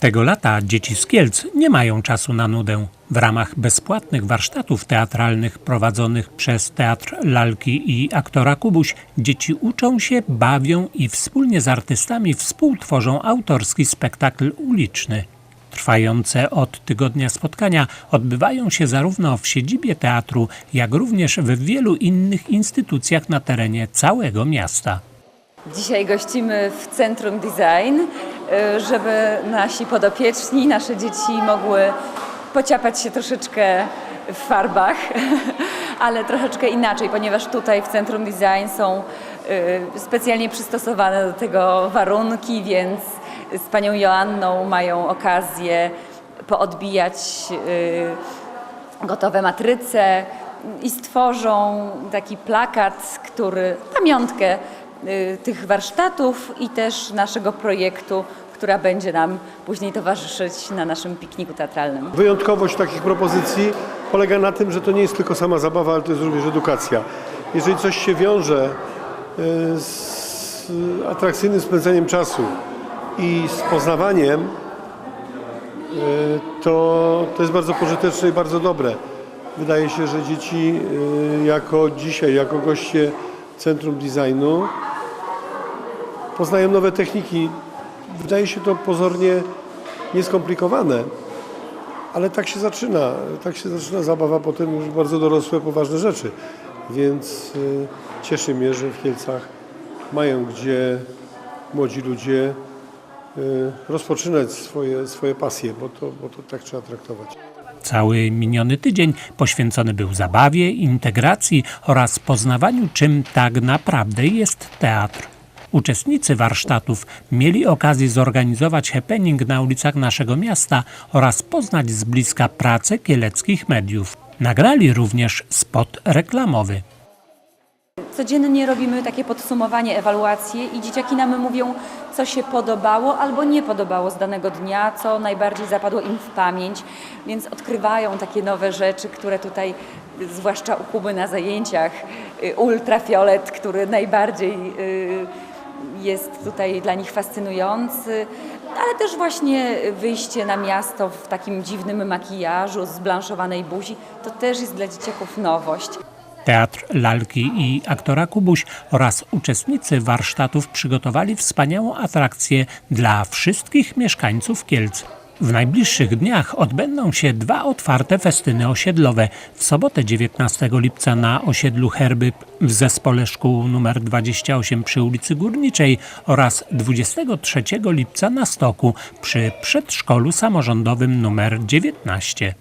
Tego lata dzieci z Kielc nie mają czasu na nudę. W ramach bezpłatnych warsztatów teatralnych prowadzonych przez Teatr Lalki i aktora Kubuś dzieci uczą się, bawią i wspólnie z artystami współtworzą autorski spektakl uliczny. Trwające od tygodnia spotkania odbywają się zarówno w siedzibie teatru, jak również w wielu innych instytucjach na terenie całego miasta. Dzisiaj gościmy w Centrum Design, żeby nasi podopieczni, nasze dzieci mogły pociapać się troszeczkę w farbach, ale troszeczkę inaczej, ponieważ tutaj w Centrum Design są y, specjalnie przystosowane do tego warunki, więc z panią Joanną mają okazję poodbijać y, gotowe matryce i stworzą taki plakat, który, pamiątkę y, tych warsztatów i też naszego projektu, która będzie nam później towarzyszyć na naszym pikniku teatralnym. Wyjątkowość takich propozycji polega na tym, że to nie jest tylko sama zabawa, ale to jest również edukacja. Jeżeli coś się wiąże e, z atrakcyjnym spędzeniem czasu i z poznawaniem, e, to, to jest bardzo pożyteczne i bardzo dobre. Wydaje się, że dzieci jako dzisiaj, jako goście Centrum Designu poznają nowe techniki. Wydaje się to pozornie nieskomplikowane, ale tak się zaczyna. Tak się zaczyna zabawa, potem już bardzo dorosłe, poważne rzeczy. Więc y, cieszy mnie, że w Kielcach mają gdzie młodzi ludzie y, rozpoczynać swoje, swoje pasje, bo to, bo to tak trzeba traktować. Cały miniony tydzień poświęcony był zabawie, integracji oraz poznawaniu, czym tak naprawdę jest teatr. Uczestnicy warsztatów mieli okazję zorganizować happening na ulicach naszego miasta oraz poznać z bliska pracę kieleckich mediów. Nagrali również spot reklamowy. Codziennie robimy takie podsumowanie, ewaluacje i dzieciaki nam mówią, co się podobało albo nie podobało z danego dnia, co najbardziej zapadło im w pamięć, więc odkrywają takie nowe rzeczy, które tutaj, zwłaszcza u Kuby na zajęciach, y, ultrafiolet, który najbardziej y, jest tutaj dla nich fascynujący, ale też właśnie wyjście na miasto w takim dziwnym makijażu, zblanszowanej buzi, to też jest dla dzieciaków nowość. Teatr Lalki i aktora Kubuś oraz uczestnicy warsztatów przygotowali wspaniałą atrakcję dla wszystkich mieszkańców Kielc. W najbliższych dniach odbędą się dwa otwarte festyny osiedlowe. W sobotę 19 lipca na osiedlu Herby w zespole szkół nr 28 przy ulicy Górniczej oraz 23 lipca na Stoku przy przedszkolu samorządowym nr 19.